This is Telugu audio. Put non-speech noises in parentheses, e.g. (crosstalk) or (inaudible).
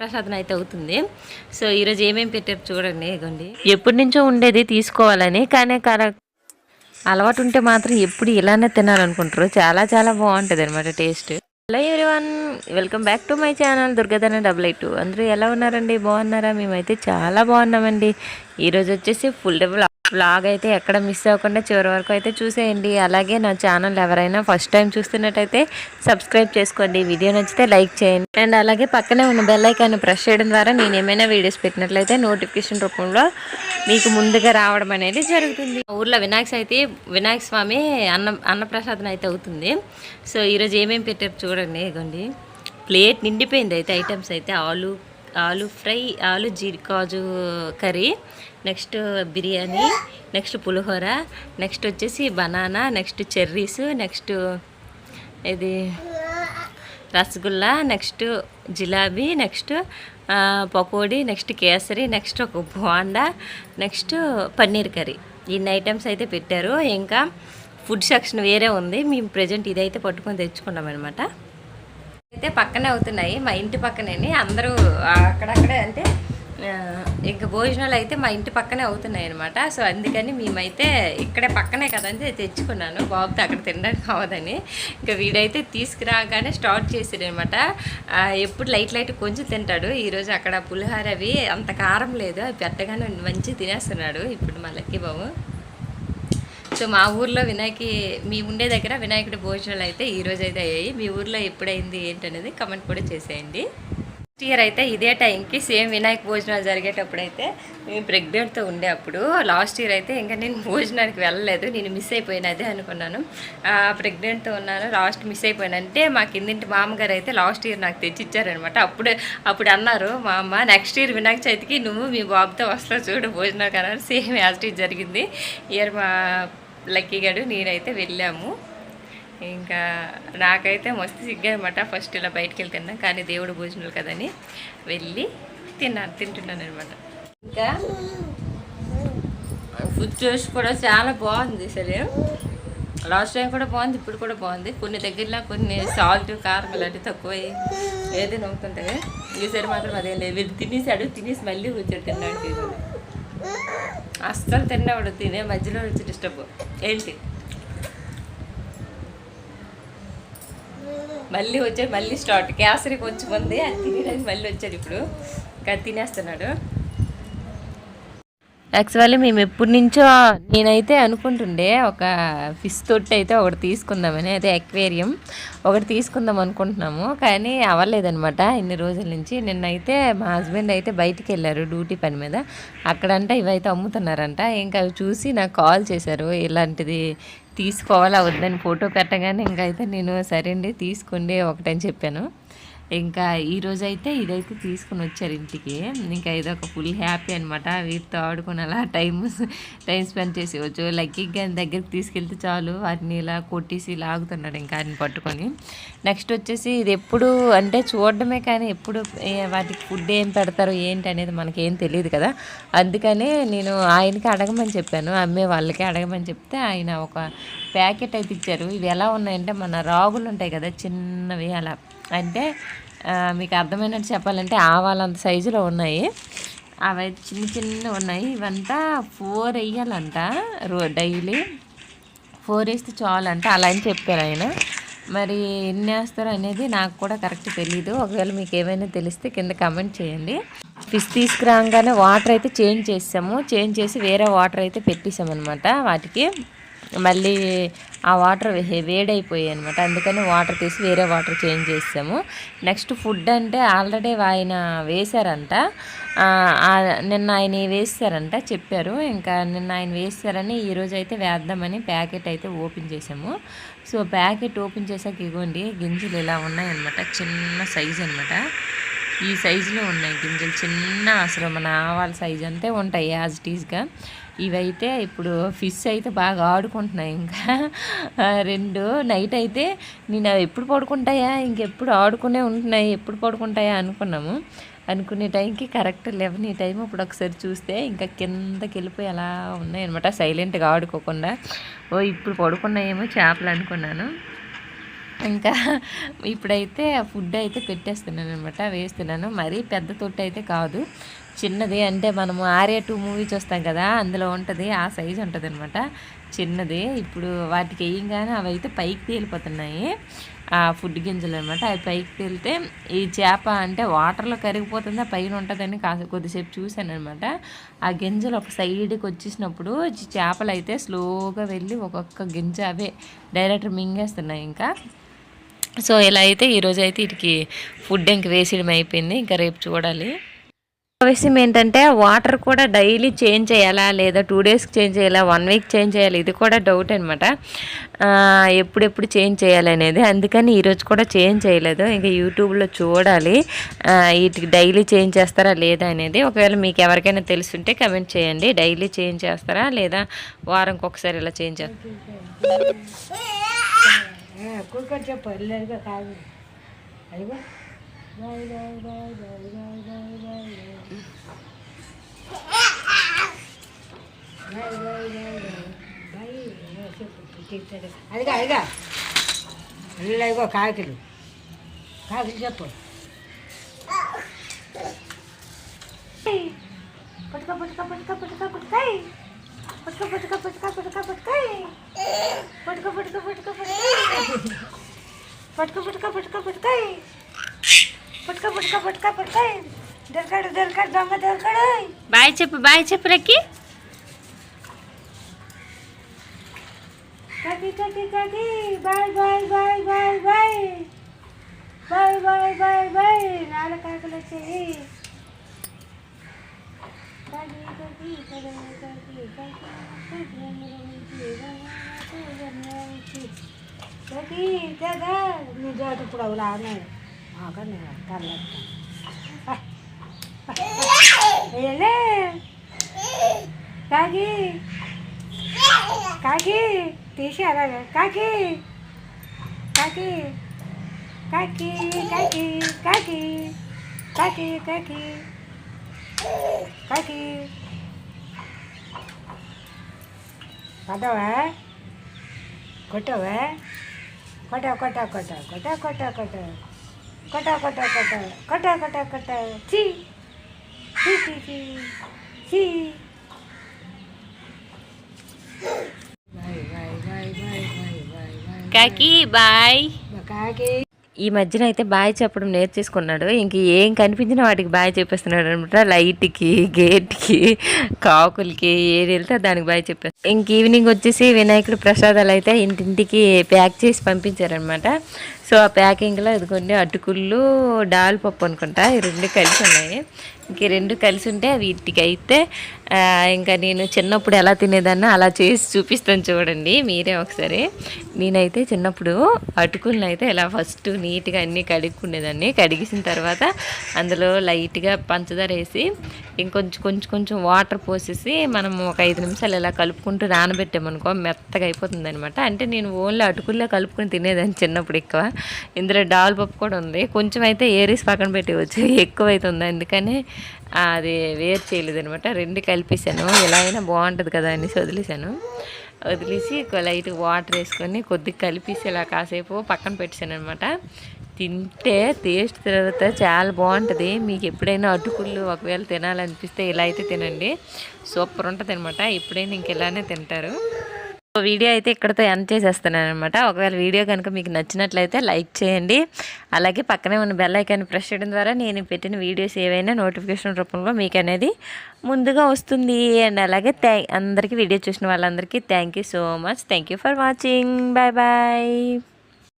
ప్రసాదం అయితే అవుతుంది. సో ఈరోజు ఏమేమి పెట్టారు చూడండి ఇగోండి. ఎప్పటి నుంచో ఉండేది తీసుకోవాలని కానీ అలవాటు ఉంటే మాత్రం ఎప్పుడు ఇలానే తినాలనుకుంటారు. చాలా చాలా బాగుంటుంది అనమాట taste. Hello everyone welcome back to my channel Durgadhana double eight అందరూ ఎలా ఉన్నారండి? బాగున్నారా? మేమైతే చాలా బాగున్నామండి. ఈరోజు వచ్చేసి ఫుల్ డబుల్ వ్లాగ్ అయితే ఎక్కడ మిస్ అవ్వకుండా చివరి వరకు అయితే చూసేయండి. అలాగే నా ఛానల్ ఎవరైనా ఫస్ట్ టైం చూస్తున్నట్టయితే సబ్స్క్రైబ్ చేసుకోండి. వీడియో నచ్చితే లైక్ చేయండి. అండ్ అలాగే పక్కనే ఉన్న బెల్ ఐకాన్ని ప్రెస్ చేయడం ద్వారా నేను ఏమైనా వీడియోస్ పెట్టినట్లయితే నోటిఫికేషన్ రూపంలో మీకు ముందుగా రావడం అనేది జరుగుతుంది. మా ఊర్లో వినాయక అయితే వినాయక స్వామి అన్న అన్నప్రసాదం అయితే అవుతుంది. సో ఈరోజు ఏమేమి పెట్టారు చూడండి ఇగోండి. ప్లేట్ నిండిపోయింది. అయితే ఐటమ్స్ అయితే ఆలు ఆలు ఫ్రై ఆలు జీరికాజు కర్రీ నెక్స్ట్ బిర్యానీ నెక్స్ట్ పులిహోర నెక్స్ట్ వచ్చేసి బనానా నెక్స్ట్ చెర్రీస్ నెక్స్ట్ ఇది rasgulla next jalebi next pakodi next kesari next ఒక బోండా నెక్స్ట్ పన్నీర్ కర్రీ. ఇన్ని ఐటమ్స్ అయితే పెట్టారు. ఇంకా ఫుడ్ సెక్షన్ వేరే ఉంది. మేము ప్రజెంట్ ఇదైతే పట్టుకొని తెచ్చుకున్నాం అనమాట అయితే పక్కనే అవుతున్నాయి. మా ఇంటి పక్కనే అందరూ అక్కడక్కడే అంటే ఇంకా భోజనాలు అయితే మా ఇంటి పక్కనే అవుతున్నాయి అనమాట సో అందుకని మేమైతే ఇక్కడే పక్కనే కదండి తెచ్చుకున్నాను. బాబుతో అక్కడ తినడానికి కావదని ఇంకా వీడైతే తీసుకురాగానే స్టార్ట్ చేసాడు అనమాట ఎప్పుడు లైట్ లైట్ కొంచెం తింటాడు. ఈరోజు అక్కడ పులిహార అవి అంత కారం లేదు. అవి పెట్టగానే మంచిగా తినేస్తున్నాడు ఇప్పుడు మా లక్కీ బాబు. సో మా ఊర్లో వినాయకి మీ ఉండే దగ్గర వినాయకుడి భోజనాలు అయితే ఈరోజు అయితే అయ్యాయి. మీ ఊర్లో ఎప్పుడైంది ఏంటనేది కమెంట్ కూడా చేసేయండి. నెక్స్ట్ ఇయర్ అయితే ఇదే టైంకి సేమ్ వినాయక భోజనాలు జరిగేటప్పుడు అయితే మేము ప్రెగ్నెంట్తో ఉండే అప్పుడు లాస్ట్ ఇయర్ అయితే ఇంకా నేను భోజనానికి వెళ్ళలేదు నేను మిస్ అయిపోయినదే అనుకున్నాను. ప్రెగ్నెంట్తో ఉన్నాను లాస్ట్ మిస్ అయిపోయానంటే మా కిందింటి మామగారు అయితే లాస్ట్ ఇయర్ నాకు తెచ్చిచ్చారనమాట అప్పుడు అప్పుడు అన్నారు మా అమ్మ నెక్స్ట్ ఇయర్ వినాయక చవితికి నువ్వు మీ బాబుతో వస్తావు చూడు భోజనాలు కన్నా సేమ్ యాజ్ ఇట్ జరిగింది. ఇయర్ మా లక్కీ గడు నేనైతే వెళ్ళాము. ఇంకా నాకైతే మస్తు సిగ్గా అనమాట ఫస్ట్ ఇలా బయటికి వెళ్ళి తిన్నా. కానీ దేవుడు భోజనాలు కదని వెళ్ళి తిన్నాను తింటున్నాను అనమాట ఇంకా ఫుడ్ చూసి కూడా చాలా బాగుంది సరే లాస్ట్ టైం కూడా బాగుంది ఇప్పుడు కూడా బాగుంది. కొన్ని దగ్గరలో కొన్ని సాల్ట్ కారం ఇలాంటివి తక్కువ ఏది నవ్వుతుంటాయి ఈసారి మాత్రం అదే లేదు. వీళ్ళు తినేసాడు తినేసి మళ్ళీ కూర్చోడు తిన్నాడు అస్సలు తిన్నాడు తినే మధ్యలో వచ్చి డిస్టర్బ్ ఏంటి? మళ్ళీ వచ్చాడు మళ్ళీ స్టార్ట్. కేసరి కొంచెం ఉంది అది తినడానికి మళ్ళీ వచ్చాడు ఇప్పుడు. ఇంకా తినేస్తున్నాడు. యాక్చువల్లీ మేము ఎప్పటి నుంచో నేనైతే అనుకుంటుండే ఒక ఫిష్ తొట్టి అయితే ఒకటి తీసుకుందామని అదే అక్వేరియం ఒకటి తీసుకుందాం అనుకుంటున్నాము కానీ అవ్వలేదనమాట ఇన్ని రోజుల నుంచి. నిన్నైతే మా హస్బెండ్ అయితే బయటికి వెళ్ళారు డ్యూటీ పని మీద. అక్కడంట ఇవైతే అమ్ముతున్నారంట. ఇంకా అవి చూసి నాకు కాల్ చేశారు ఇలాంటిది తీసుకోవాలా వద్దని ఫోటో పెట్టగానే ఇంకైతే అయితే నేను సరే అండి తీసుకోండి ఒకటని చెప్పాను. ఇంకా ఈరోజైతే అయితే ఇదైతే తీసుకుని వచ్చారు ఇంటికి. ఇంకా ఇదొక ఫుల్ హ్యాపీ అనమాట వీటితో ఆడుకుని అలా టైం టైం స్పెండ్ చేసేవచ్చు లక్కీ గాని దగ్గరికి తీసుకెళ్తే చాలు. వాటిని ఇలా కొట్టేసి లాగుతున్నాడు ఇంకా ఆయన పట్టుకొని. నెక్స్ట్ వచ్చేసి ఇది ఎప్పుడు అంటే చూడడమే కానీ ఎప్పుడు వాటికి ఫుడ్ ఏం పెడతారు ఏంటి అనేది మనకేం తెలియదు కదా. అందుకనే నేను ఆయనకి అడగమని చెప్పాను. అమ్మే వాళ్ళకి అడగమని చెప్తే ఆయన ఒక ప్యాకెట్ అయితే ఇచ్చారు. ఇవి ఎలా ఉన్నాయంటే మన రాగులు ఉంటాయి కదా చిన్నవి అలా. అంటే మీకు అర్థమైనట్టు చెప్పాలంటే ఆవాలంత సైజులో ఉన్నాయి. అవి చిన్న చిన్న ఉన్నాయి. ఇవంతా ఫోర్ వేయాలంట రో డైలీ. ఫోర్ వేస్తే చాలంట. అలా అని చెప్పారు ఆయన. మరి ఎన్ని వేస్తారు అనేది నాకు కూడా కరెక్ట్ తెలియదు ఒకవేళ మీకు ఏమైనా తెలిస్తే కింద కమెంట్ చేయండి. ఫిష్ తీసుకురాగానే వాటర్ అయితే చేంజ్ చేసాము చేంజ్ చేసి వేరే వాటర్ అయితే పెట్టేసామన్నమాట వాటికి. మళ్ళీ ఆ వాటర్ వేడైపోయాయి అనమాట అందుకని వాటర్ తీసి వేరే వాటర్ చేంజ్ చేసాము నెక్స్ట్ ఫుడ్ అంటే ఆల్రెడీ ఆయన వేశారంట. నిన్న ఆయన వేస్తారంట చెప్పారు. ఇంకా నిన్న ఆయన వేస్తారని ఈరోజు అయితే వేద్దామని ప్యాకెట్ అయితే ఓపెన్ చేసాము. సో ప్యాకెట్ ఓపెన్ చేసాక ఇగోండి గింజలు ఇలా ఉన్నాయన్నమాట. చిన్న సైజ్ అనమాట ఈ సైజులో ఉన్నాయి గింజలు. చిన్న అసలు మన ఆవాల సైజ్ అంతే ఉంటాయి యాజ్ టీజ్గా ఇవైతే ఇప్పుడు ఫిష్ అయితే బాగా ఆడుకుంటున్నాయి ఇంకా. రెండు నైట్ అయితే నేను అవి ఎప్పుడు పడుకుంటాయా? ఇంకెప్పుడు ఆడుకునే ఉంటున్నాయి ఎప్పుడు పడుకుంటాయా అనుకున్నాము. అనుకునే టైంకి కరెక్ట్ లెవెన్ ఈ టైం ఇప్పుడు ఒకసారి చూస్తే ఇంకా కిందకి వెళ్ళిపోయి అలా ఉన్నాయి అనమాట సైలెంట్గా ఆడుకోకుండా. ఓ ఇప్పుడు పడుకున్నాయేమో చేపలు అనుకున్నాను. ఇంకా ఇప్పుడైతే ఫుడ్ అయితే పెట్టేస్తున్నాను అనమాట వేస్తున్నాను. మరీ పెద్ద తొట్టు అయితే కాదు. చిన్నది అంటే మనము ఆర్ఏ టూ మూవీ చూస్తాం కదా అందులో ఉంటుంది ఆ సైజు ఉంటుంది అనమాట చిన్నది ఇప్పుడు వాటికి వేయంగానే అవి అయితే పైకి తేలిపోతున్నాయి. ఆ ఫుడ్ గింజలు అనమాట అవి పైకి తేలితే ఈ చేప అంటే వాటర్లో కరిగిపోతుందా పైన ఉంటుందని కాస్త కొద్దిసేపు చూశాను అనమాట ఆ గింజలు ఒక సైడ్కి వచ్చేసినప్పుడు చేపలు అయితే స్లోగా వెళ్ళి ఒక్కొక్క గింజ అవే డైరెక్ట్ మింగేస్తున్నాయి ఇంకా. సో ఇలా అయితే ఈరోజు అయితే వీటికి ఫుడ్ ఇంక వేసేయడం అయిపోయింది ఇంకా రేపు చూడాలి. విషయం ఏంటంటే వాటర్ కూడా డైలీ చేంజ్ చేయాలా లేదా టూ డేస్కి చేంజ్ చేయాలా వన్ వీక్ చేంజ్ చేయాలి ఇది కూడా డౌట్ అనమాట ఎప్పుడెప్పుడు చేంజ్ చేయాలి అనేది. అందుకని ఈరోజు కూడా చేంజ్ చేయలేదు. ఇంకా యూట్యూబ్లో చూడాలి. వీటికి డైలీ చేంజ్ చేస్తారా లేదా అనేది. ఒకవేళ మీకు ఎవరికైనా తెలుసుంటే కమెంట్ చేయండి. డైలీ చేంజ్ చేస్తారా లేదా వారంకి ఒకసారి ఇలా చేంజ్ చేస్తారా అదిగా అదిగా వెళ్ళేదిగో కాకిలు కాకిలు చెప్పు పట్టుక పట్టుక పట్టుక పట్టుక పట్టుకాయ్ పట్టుక పట్టుక పట్టుక పట్టుక పట్టుకాయ్ పట్టుక పట్టుక పట్టుక పట్టుక పట్టుక పట్టుక పట్టుకాయ్ పట్టుక పట్టుక పట్టుక పట్టుకాయ్ దొరకాడు దొరకాడు దొంగ దొరకాడు బాయ్ చెప్పు బాయ్ చెప్పు రక్కి కాకి కాకి కాకి bye bye bye bye bye bye bye bye bye నాలుగు కాకులు వచ్చాయి కాకి కాకి కాకి కాకి కాకి కదా నీ జోట ఇప్పుడు అవి రాన్నాడు కానీ కర్లేస్తాను ఏలే కాకి కాకి తీసారా కాకి కాకి కాకి కాకి కాకి కాకి కాకి కాకి పడ్డావా కొట్టావా కొట్ట కొట్ట కొట్ట కొట్ట కొట్ట కొట్ట కొట్ట కొట్ట కొట్ట కొట్ట కొట్ట కొట్ట చీ చీ చీ చీ చీ Bye bye. కాకి బాయ్. కాకి ఈ మధ్యన అయితే బాయ్ చెప్పడం నేర్చేసుకున్నాడు. ఇంక ఏం కనిపించిన వాటికి బాయ్ చెప్పేస్తున్నాడు అనమాట. లైట్కి గేట్కి కాకులకి ఏది వెళ్తే దానికి బాయ్ చెప్పేస్తాడు ఇంక ఈవినింగ్ వచ్చేసి వినాయకుడు ప్రసాదాలు అయితే ఇంటింటికి ప్యాక్ చేసి పంపించారనమాట. సో ఆ ప్యాకింగ్లో ఇదిగోండి అటుకుళ్ళు డాల్ పప్పు అనుకుంటా ఈ రెండు కలిసి ఉన్నాయి. ఇంక ఈ రెండు కలిసి ఉంటే వీటికి అయితే ఇంకా నేను చిన్నప్పుడు ఎలా తినేదాన్ని అలా చేసి చూపిస్తాను చూడండి మీరే ఒకసారి. నేనైతే చిన్నప్పుడు అటుకులను అయితే ఇలా ఫస్ట్ నీట్గా అన్నీ కడుక్కునేదాన్ని. కడిగేసిన తర్వాత అందులో లైట్గా పంచదార వేసి ఇంకొంచెం కొంచెం కొంచెం వాటర్ పోసేసి మనం ఒక ఐదు నిమిషాలు ఇలా కలుపుకుంటాం నానబెట్టామనుకో మెత్తగా అయిపోతుంది అనమాట అంటే నేను ఓన్లీ అటుకుల్లో కలుపుకొని తినేదాన్ని చిన్నప్పుడు ఎక్కువ. ఇందులో డాల్ పప్పు కూడా ఉంది. కొంచెం అయితే ఏరీస్ పక్కన పెట్టేవచ్చు. (laughs) ఎక్కువ అవుతుంది అందుకని అది వేరు చేయలేదు అనమాట రెండు కలిపేశాను. ఎలా అయినా బాగుంటుంది కదా అనేసి వదిలేసాను వదిలేసి లైట్గా లైట్ వాటర్ వేసుకొని కొద్దిగా కలిపేసి ఇలా కాసేపు పక్కన పెట్టాను అనమాట తింటే టేస్ట్ తర్వాత చాలా బాగుంటుంది. మీకు ఎప్పుడైనా అటుకుళ్ళు ఒకవేళ తినాలనిపిస్తే ఇలా అయితే తినండి. సూపర్ ఉంటుంది అనమాట ఎప్పుడైనా ఇంక ఇలానే తింటారు. సో వీడియో అయితే ఇక్కడతో ఎండ్ చేసేస్తున్నాను అనమాట ఒకవేళ వీడియో కనుక మీకు నచ్చినట్లయితే లైక్ చేయండి. అలాగే పక్కనే ఉన్న బెల్ ఐకాన్ ప్రెస్ చేయడం ద్వారా నేను పెట్టిన వీడియోస్ ఏవైనా నోటిఫికేషన్ రూపంలో మీకు అనేది ముందుగా వస్తుంది. అండ్ అలాగే థ్యా అందరికీ వీడియో చూసిన వాళ్ళందరికీ thank you so much thank you for watching bye bye